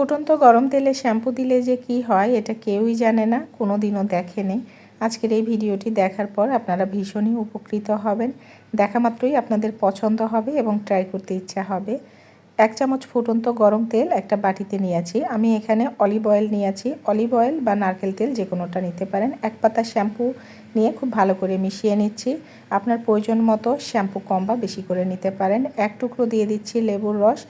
ফুটন্ত গরম তেলে শ্যাম্পু দিলে যে কি হয়, এটা কেউই জানে না কোনো দিনও দেখেনি। আজকের এই ভিডিওটি দেখার পর আপনারা ভীষণই উপকৃত হবেন। দেখা মাত্রই আপনাদের পছন্দ হবে এবং ট্রাই করতে ইচ্ছা হবে। এক চামচ ফুটন্ত গরম তেল একটা বাটিতে নিয়েছি। আমি এখানে অলিভ অয়েল নিয়েছি। অলিভ অয়েল বা নারকেল তেল যে কোনোটা নিতে পারেন। এক পাতা শ্যাম্পু নিয়ে খুব ভালো করে মিশিয়ে নিচ্ছি। আপনার প্রয়োজন মতো শ্যাম্পু কম বা বেশি করে নিতে পারেন। এক টুকরো দিয়ে দিচ্ছি লেবুর রস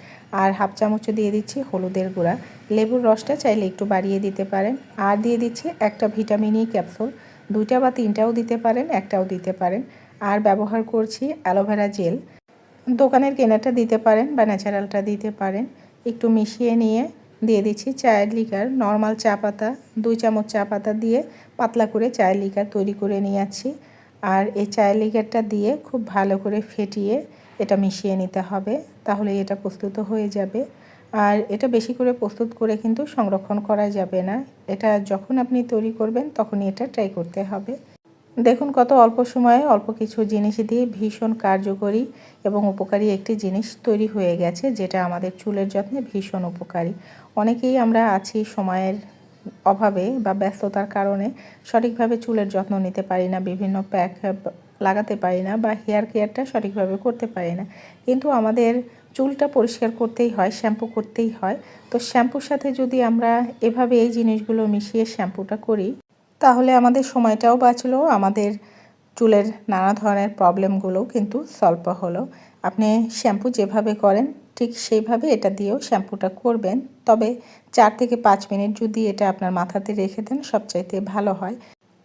আর হাফ চামচও দিয়ে দিচ্ছি হলুদের গুঁড়া। লেবুর রসটা চাইলে একটু বাড়িয়ে দিতে পারেন। আর দিয়ে দিচ্ছি একটা ভিটামিন ই ক্যাপসুল। দুইটা বা তিনটাও দিতে পারেন, একটাও দিতে পারেন। আর ব্যবহার করছি অ্যালোভেরা জেল। দোকানের কেনাটা দিতে পারেন বা ন্যাচারালটা দিতে পারেন। একটু মিশিয়ে নিয়ে দিয়ে দিচ্ছি চায়ের লিকার। নর্মাল চা পাতা, দুই চামচ চা পাতা দিয়ে পাতলা করে চায়ের লিকার তৈরি করে নিয়ে আছি আর এই চায়ের লিকারটা দিয়ে খুব ভালো করে ফেটিয়ে এটা মিশিয়ে নিতে হবে তাহলে এটা প্রস্তুত হয়ে যাবে। আর এটা বেশি করে প্রস্তুত করে কিন্তু সংরক্ষণ করা যাবে না। এটা যখন আপনি তৈরি করবেন, তখনই এটা ট্রাই করতে হবে। দেখুন কত অল্প সময়ে অল্প কিছু জিনিস দিয়ে ভীষণ কার্যকরী এবং উপকারী একটি জিনিস তৈরি হয়ে গেছে, যেটা আমাদের চুলের যত্নে ভীষণ উপকারী। অনেকেই আমরা আছি সময়ের অভাবে বা ব্যস্ততার কারণে সঠিকভাবে চুলের যত্ন নিতে পারি না, বিভিন্ন প্যাক লাগাতে পারি না বা হেয়ার কেয়ারটা সঠিকভাবে করতে পারি না। কিন্তু আমাদের চুলটা পরিষ্কার করতেই হয়, শ্যাম্পু করতেই হয়। তো শ্যাম্পুর সাথে যদি আমরা এভাবে এই জিনিসগুলো মিশিয়ে শ্যাম্পুটা করি তাহলে আমাদের সময়টাও বাঁচলো, আমাদের চুলের নানা ধরনের প্রবলেমগুলোও কিন্তু সলভ হলো। আপনি শ্যাম্পু যেভাবে করেন, ঠিক সেইভাবে এটা দিয়েও শ্যাম্পুটা করবেন। তবে চার থেকে পাঁচ মিনিট যদি এটা আপনার মাথাতে রেখে দেন, সবচাইতে ভালো হয়।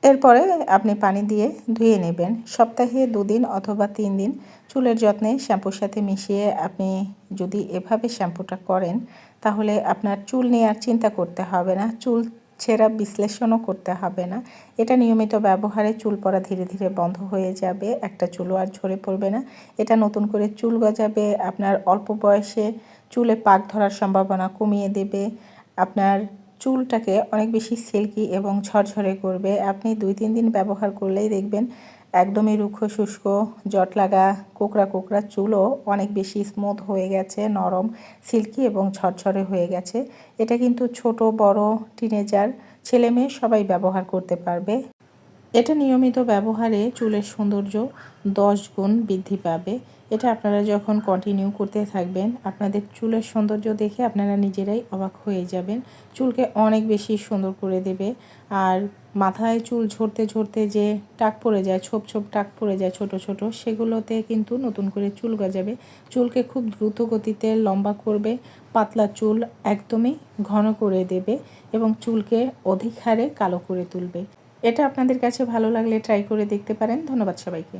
এরপরে আপনি পানি দিয়ে ধুয়ে নেবেন। সপ্তাহে দুদিন অথবা তিন দিন চুলের যত্নে শ্যাম্পুর সাথে মিশিয়ে আপনি যদি এভাবে শ্যাম্পুটা করেন, তাহলে আপনার চুল নিয়ে আর চিন্তা করতে হবে না। চুল ছেঁড়া বিশ্লেষণও করতে হবে না। এটা নিয়মিত ব্যবহারে চুল পড়া ধীরে ধীরে বন্ধ হয়ে যাবে, একটা চুলও আর ঝরে পড়বে না। এটা নতুন করে চুল গজাবে, আপনার অল্প বয়সে চুলে পাক ধরার সম্ভাবনা কমিয়ে দেবে। আপনার চুলটাকে অনেক বেশি সিল্কি এবং ঝরঝরে করবে। আপনি দুই তিন দিন ব্যবহার করলেই দেখবেন একদমই রুক্ষ শুষ্ক, জট লাগা, কোকড়া কোকড়া চুলও অনেক বেশি স্মুথ হয়ে গেছে, নরম সিল্কি এবং ঝরঝরে হয়ে গেছে। এটা কিন্তু ছোট, বড় টিনেজার ছেলে মেয়ে সবাই ব্যবহার করতে পারবে। এটা নিয়মিত ব্যবহারে চুলের সৌন্দর্য দশ গুণ বৃদ্ধি পাবে। এটা আপনারা যখন কন্টিনিউ করতে থাকবেন, আপনাদের চুলের সৌন্দর্য দেখে আপনারা নিজেরাই অবাক হয়ে যাবেন। চুলকে অনেক বেশি সুন্দর করে দেবে। আর মাথায় চুল ঝরতে ঝরতে যে টাক পড়ে যায়, ছোপ ছোপ টাক পড়ে যায় ছোট ছোট, সেগুলোতে কিন্তু নতুন করে চুল গজাবে। চুলকে খুব দ্রুত গতিতে লম্বা করবে। পাতলা চুল একদমই ঘন করে দেবে এবং চুলকে অধিক হারে কালো করে তুলবে। এটা আপনাদের কাছে ভালো লাগলে ট্রাই করে দেখতে পারেন। ধন্যবাদ সবাইকে।